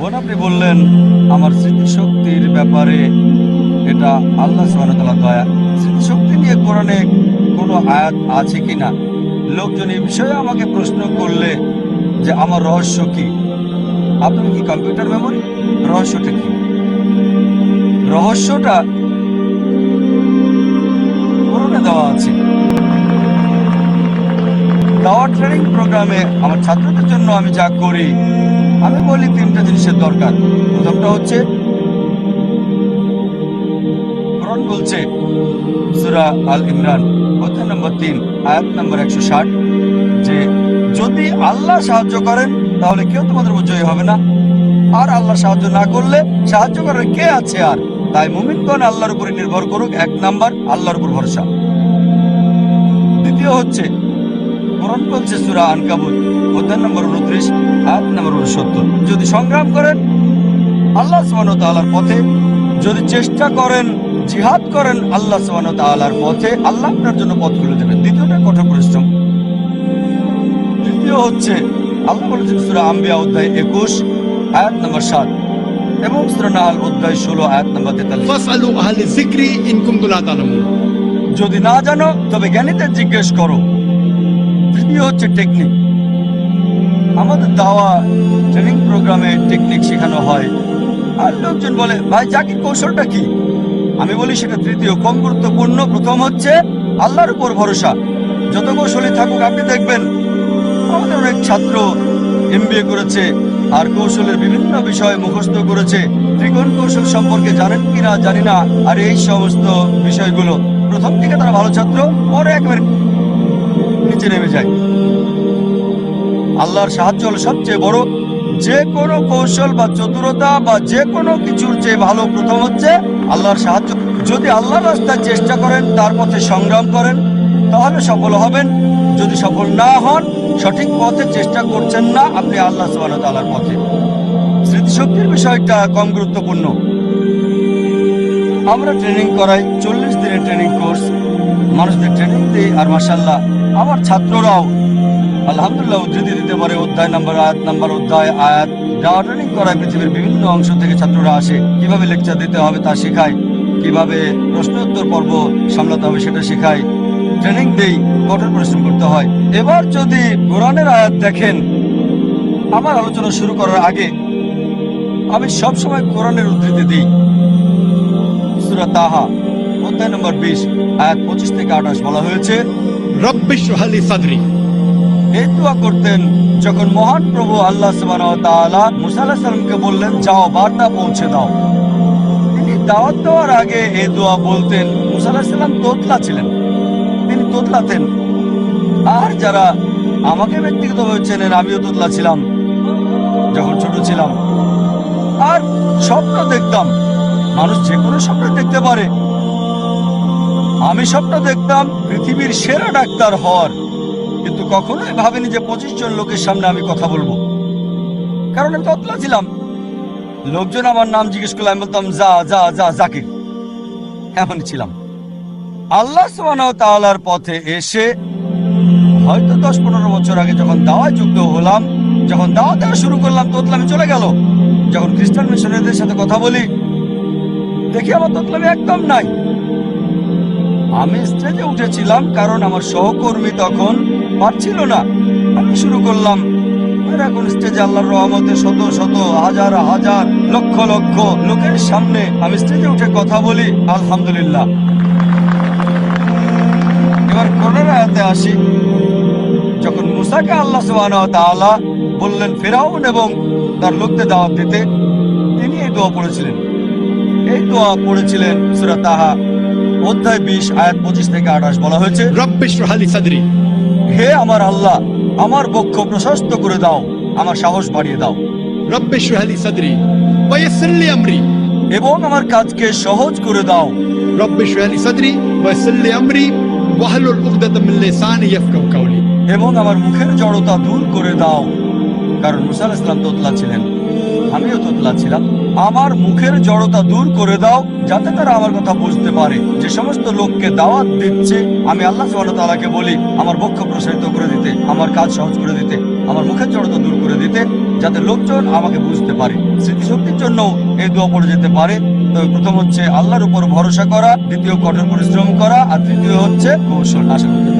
বোন আপনি বললেন, আমার স্মৃতিশক্তির ব্যাপারে এটা আল্লাহ সুবাহতাল্লাহ দয়া। স্মৃতিশক্তি নিয়ে কোরআনে কোনো আয়াত আছে কি না লোকজন এই বিষয়ে আমাকে প্রশ্ন করলে যে আমার রহস্য কি? আপনার কি কম্পিউটার মেমোরি? রহস্যটা কি? রহস্যটা কোরআনে দেওয়া আছে। দাওয়া ট্রেনিং প্রোগ্রামে আমার ছাত্রদের জন্য আমি যা করি, আমি তিনটা জিনিসের দরকার। প্রথমটা হচ্ছে, কোরআন বলছে, সুরা আল ইমরান, অধ্যায় নম্বর তিন, আয়াত নম্বর একশো ষাট, যে যদি আল্লাহ সাহায্য করেন, তাহলে কেউ তোমাদের জয়ী হবে না। আর আল্লাহ সাহায্য না করলে, সাহায্য করার কে আছে আর? তাই মুমিনগণ আল্লাহর উপরে নির্ভর করুক, এক নাম্বার, আল্লাহর উপর ভরসা। দ্বিতীয় হচ্ছে পূরণ করছে সুরা আনকাবুত অধ্যায় নম্বর উনত্রিশ আট নম্বর উনসত্তর। যদি সংগ্রাম করেন আল্লাহ সোহান তালার পথে। যদি চেষ্টা করেন জিহাদ করেন আল্লাহ সোহান তালার পথে আল্লাহ আপনার জন্য পথ খুলে দেবেন। দ্বিতীয়টা কঠোর পরিশ্রম। তৃতীয় হচ্ছে আল্লাহ বলেছেন সুরা আম্বিয়া অধ্যায় একুশ আয়াত নম্বর সাত এবং সুরা অধ্যায় ষোলো আয়াত নম্বর তেতাল্লিশ। যদি না জানো তবে জ্ঞানীদের জিজ্ঞেস করো। তৃতীয় হচ্ছে টেকনিক আমাদের দাওয়া ট্রেনিং প্রোগ্রামে টেকনিক শেখানো হয়। আর লোকজন বলে, ভাই, জাকির, কৌশলটা কি? আমি বলি, সেটা তৃতীয়, কম গুরুত্বপূর্ণ। প্রথম হচ্ছে আল্লাহর উপর ভরসা। যত কৌশলী থাকুক, আপনি দেখবেন আমাদের অনেক ছাত্র এমবিএ করেছে, আর কৌশলের বিভিন্ন বিষয়ে মুখস্থ করেছে। ত্রিকোণ কৌশল সম্পর্কে জানেন কিনা জানি না। আর এই সমস্ত বিষয়গুলো, প্রথম থেকে তারা ভালো ছাত্র, পরে একেবারে নিচে নেমে যায়। আল্লাহর সাহায্য হলো সবচেয়ে বড়। যে কোনো কৌশল বা চতুরতা বা যে কোনো কিছুর চেয়ে ভালো প্রথম হচ্ছে আল্লাহর সাহায্য। যদি আল্লাহর রাস্তায় চেষ্টা করেন, তার পথে সংগ্রাম করেন, তাহলে সফল হবেন। যদি সফল না হন, সঠিক পথে চেষ্টা করছেন না, আপনি আল্লাহ ওয়া পথে। স্মৃতিশক্তির বিষয়টা কম গুরুত্বপূর্ণ। আমরা ট্রেনিং করাই, চল্লিশ দিনের ট্রেনিং কোর্স মানুষদের ট্রেনিং দিই আর মাসাল্লাহ আমার ছাত্ররাও আলহামদুলিল্লাহ উদ্ধৃতি দিতে পারে, অধ্যায় নাম্বার আয়াত, নাম্বার অধ্যায় আয়াত। যাওয়া ট্রেনিং করায়, পৃথিবীর বিভিন্ন অংশ থেকে ছাত্ররা আসে, কীভাবে লেকচার দিতে হবে তা শেখায়, কীভাবে প্রশ্নোত্তর পর্ব সামলাতে হবে সেটা শেখায়। ট্রেনিং দেই, কঠোর পরিশ্রম করতে হয়। এবার যদি কোরআনের আয়াত দেখেন, আমার আলোচনা শুরু করার আগে আমি সব সময় কোরআনের উদ্ধৃতি দিই। থেকে আঠাশ বলা হয়েছে রব্বিশ্বহালি সাদরি। এই করতেন যখন মহান প্রভু আল্লাহ সুবাহ বললেন যাও বার্তা পৌঁছে দাও। তিনি দাওয়াত দেওয়ার আগে এই দোয়া বলতেন মুসা আল্লাহ তোতলা ছিলেন তিনি তোতলাতেন আর যারা আমাকে ব্যক্তিগত হয়েছেন আমিও তোতলা ছিলাম যখন ছোট ছিলাম। আর স্বপ্ন দেখতাম মানুষ যে কোনো স্বপ্ন দেখতে পারে। আমি স্বপ্ন দেখতাম পৃথিবীর সেরা ডাক্তার হওয়ার। কিন্তু কখনোই ভাবিনি যে পঁচিশ জন লোকের সামনে আমি কথা বলব। কারণ আমি ততলা ছিলাম। লোকজন আমার নাম জিজ্ঞেস করলে, আমি বলতাম, যা যা যা জাকির এমনই ছিলাম। আল্লাহ তাআলার পথে এসে হয়তো দশ পনেরো বছর আগে যখন দাওয়ায় যুক্ত হলাম, যখন দাওয়া দেওয়া শুরু করলাম তোতলা আমি চলে গেল। যখন খ্রিস্টান মিশনারিদের সাথে কথা বলি দেখি আমার তোতলামি একদম নাই। আমি স্টেজে উঠেছিলাম কারণ আমার সহকর্মী তখন পারছিল না। আমি শুরু করলাম, আর এখন স্টেজে আল্লাহর রহমতে শত শত, হাজার হাজার, লক্ষ লক্ষ লোকের সামনে আমি স্টেজে উঠে কথা বলি, আলহামদুলিল্লাহ। এবার কোরআন আয়াতে আসি। যখন মুসাকে আল্লাহ ওয়া বললেন, ফেরাউন এবং তার লোকদের দাওয়াত দিতে, তিনি এই দোয়া পড়েছিলেন। এই দোয়া পড়েছিলেন সুরা তাহা। অধ্যায় বিশ আয়াত পঁচিশ থেকে আঠাশ বলা হয়েছে হে আমার আল্লাহ আমার বক্ষ প্রশস্ত করে দাও আমার সাহস বাড়িয়ে দাও। এবং আমার কাজকে সহজ করে দাও। এবং আমার মুখের জড়তা দূর করে দাও। কারণ মুসা আলাইহিস তোতলা ছিলেন। আমিও তোতলা ছিলাম। আমার মুখের জড়তা দূর করে দাও, যাতে তারা আমার কথা বুঝতে পারে। যে সমস্ত লোককে দাওয়াত দিচ্ছে, আমি আল্লাহ ওয়া বলি, আমার বক্ষ প্রসারিত করে দিতে, আমার কাজ সহজ করে দিতে, আমার মুখের জড়তা দূর করে দিতে, যাতে লোকজন আমাকে বুঝতে পারে। স্মৃতিশক্তির জন্য এই দোয়া পড়ে যেতে পারে। তবে প্রথম হচ্ছে আল্লাহর উপর ভরসা করা, দ্বিতীয় কঠোর পরিশ্রম করা, আর তৃতীয় হচ্ছে কৌশল। আশা করতে